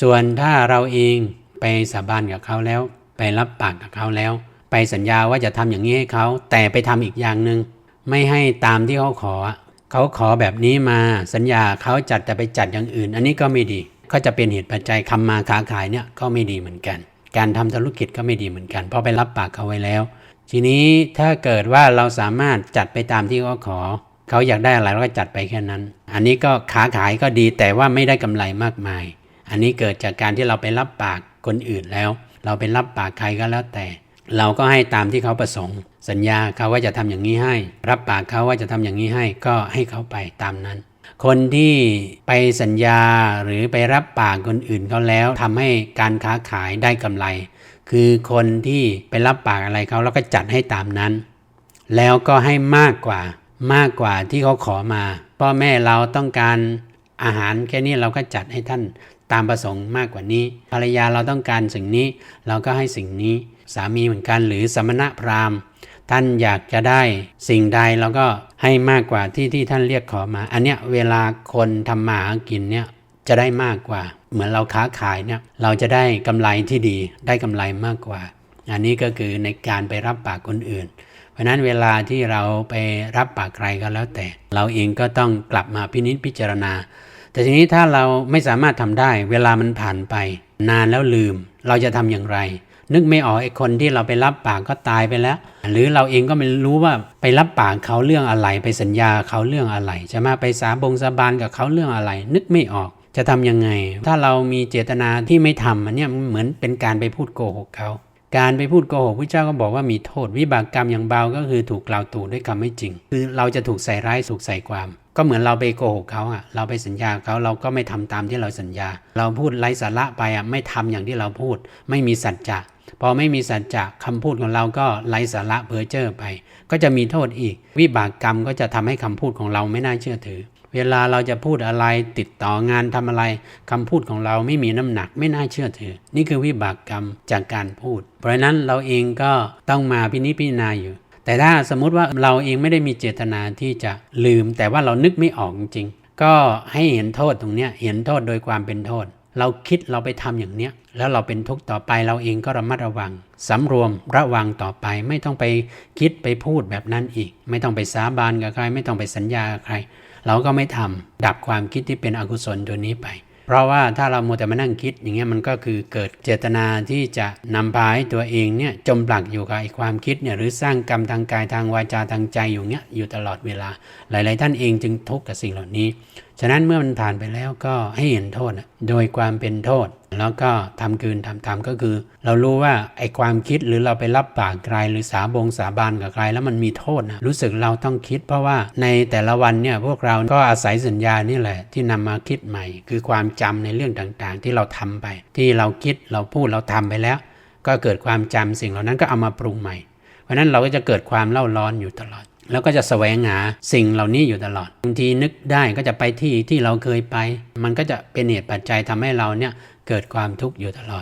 ส่วนถ้าเราเองไปสาบานกับเขาแล้ว ไปรับปากกับเขาแล้ว ไปสัญญาว่าจะทำอย่างนี้ให้เขาแต่ไปทำอีกอย่างหนึ่งไม่ให้ตามที่เขาขอ เขาขอแบบนี้มาสัญญาเขาจัดแต่ไปจัดอย่างอื่น อันนี้ก็ไม่ดีก็จะเป็นเหตุปัจจัยคำมาค้าขายเนี่ยก็ไม่ดีเหมือนกัน การทำธุรกิจก็ไม่ดีเหมือนกัน เพราะไปรับปากเขาไว้แล้ว ทีนี้ถ้าเกิดว่าเราสามารถจัดไปตามที่เขาขอ เขาอยากได้อะไรเราก็จัดไปแค่นั้น อันนี้ก็ค้าขายก็ดีแต่ว่าไม่ได้กำไรมากมาย อันนี้เกิดจากการที่เราไปรับปากคนอื่นแล้ว เราไปรับปากใครก็แล้วแต่ เราก็ให้ตามที่เขาประสงค์ สัญญาเขาว่าจะทำอย่างนี้ให้ รับปากเขาว่าจะทำอย่างนี้ให้ก็ให้เขาไปตามนั้น คนที่ไปสัญญาหรือไปรับปากคนอื่นเขาแล้วทำให้การค้าขายได้กำไร คือคนที่ไปรับปากอะไรเขาแล้วก็จัดให้ตามนั้น แล้วก็ให้มากกว่ามากกว่าที่เขาขอมา พ่อแม่เราต้องการอาหารแค่นี้เราก็จัดให้ท่าน ตามประสงค์มากกว่านี้ ภรรยาเราต้องการสิ่งนี้ เราก็ให้สิ่งนี้ สามีเหมือนกันหรือสมณะพราหมณ์ ท่านอยากจะได้สิ่งใดเราก็ให้มากกว่าที่ที่ท่านเรียกขอมา อันเนี้ยเวลาคนทำมาหากินเนี่ยจะได้มากกว่า เหมือนเราค้าขายเนี่ยเราจะได้กำไรที่ดีได้กำไรมากกว่า อันนี้ก็คือในการไปรับปากคนอื่น เพราะฉะนั้นเวลาที่เราไปรับปากใครก็แล้วแต่ เราเองก็ต้องกลับมาพินิจพิจารณา แต่ทีนี้ถ้าเราไม่สามารถทำได้ เวลามันผ่านไป นานแล้วลืม เราจะทำอย่างไร นึกไม่ออกไอ้คนที่เราไปรับปากก็ตายไปแล้ว หรือเราเองก็ไม่รู้ว่าไปรับปากเขาเรื่องอะไร ไปสัญญาเขาเรื่องอะไรจะมาไปสาบงสาบานกับเขาเรื่องอะไร นึกไม่ออกจะทำยังไง ถ้าเรามีเจตนาที่ไม่ทำอันนี้เหมือนเป็นการไปพูดโกหกเขา การไปพูดโกหกพระเจ้าก็บอกว่ามีโทษ วิบากกรรมอย่างเบาก็คือถูกกล่าวตู่ด้วยคำไม่จริง คือเราจะถูกใส่ร้ายถูกใส่ความ ก็เหมือนเราไปโกหกเขาอะ เราไปสัญญาเขาเราก็ไม่ทำตามที่เราสัญญา เราพูดไร้สาระไปอะไม่ทำอย่างที่เราพูด ไม่มีสัจจะพอไม่มีสัจจะคำพูดของเราก็ไร้สาระเพ้อเจ้อไป ก็จะมีโทษอีก วิบากกรรมก็จะทำให้คำพูดของเราไม่น่าเชื่อถือ เวลาเราจะพูดอะไรติดต่องานทำอะไรคำพูดของเราไม่มีน้ำหนักไม่น่าเชื่อถือ นี่คือวิบากกรรมจากการพูด เพราะฉะนั้นเราเองก็ต้องมาพินิจพิจารณาอยู่ แต่ถ้าสมมุติว่าเราเองไม่ได้มีเจตนาที่จะลืม แต่ว่าเรานึกไม่ออกจริง ก็ให้เห็นโทษตรงเนี้ยเห็นโทษโดยความเป็นโทษ เราคิดเราไปทำอย่างเนี้ยแล้วเราเป็นทุกข์ต่อไปเราเองก็ระมัดระวังสำรวมระวังต่อไปไม่ต้องไปคิดไปพูดแบบนั้นอีก ไม่ต้องไปสาบานกับใคร ไม่ต้องไปสัญญากับใคร เราก็ไม่ทำดับความคิดที่เป็นอกุศลตัวนี้ไป เพราะว่าถ้าเราโมแต่มานั่งคิดอย่างเงี้ยมันก็คือเกิดเจตนาที่จะนำพาให้ตัวเองเนี่ยจมปลักอยู่กับไอ้ความคิดเนี่ยหรือสร้างกรรมทางกายทางวาจาทางใจอยู่เงี้ยอยู่ตลอดเวลา หลาย ๆ ท่านเองจึงทุกข์กับสิ่งเหล่านี้ ฉะนั้นเมื่อมันผ่านไปแล้วก็ให้เห็นโทษโดยความเป็นโทษ แล้วก็ทำคืนทำตามก็คือ เรารู้ว่าไอ้ความคิดหรือเราไปรับปากใครหรือสาบงสาบานกับใครแล้วมันมีโทษนะรู้สึกเราต้องคิด เพราะว่าในแต่ละวันเนี่ยพวกเราก็อาศัยสัญญานี่แหละ ที่นำมาคิดใหม่ คือความจำในเรื่องต่างๆ ที่เราทำไป ที่เราคิดเราพูดเราทำไปแล้ว ก็เกิดความจำสิ่งเหล่านั้นก็เอามาปรุงใหม่ เพราะฉะนั้นเราก็จะเกิดความเล่าร้อนอยู่ตลอด แล้วก็จะแสวงหาสิ่งเหล่านี้อยู่ตลอดบางทีนึกได้ก็จะไปที่ที่เราเคยไป มันก็จะเป็นเหตุปัจจัยทำให้เราเนี่ยเกิดความทุกข์อยู่ตลอด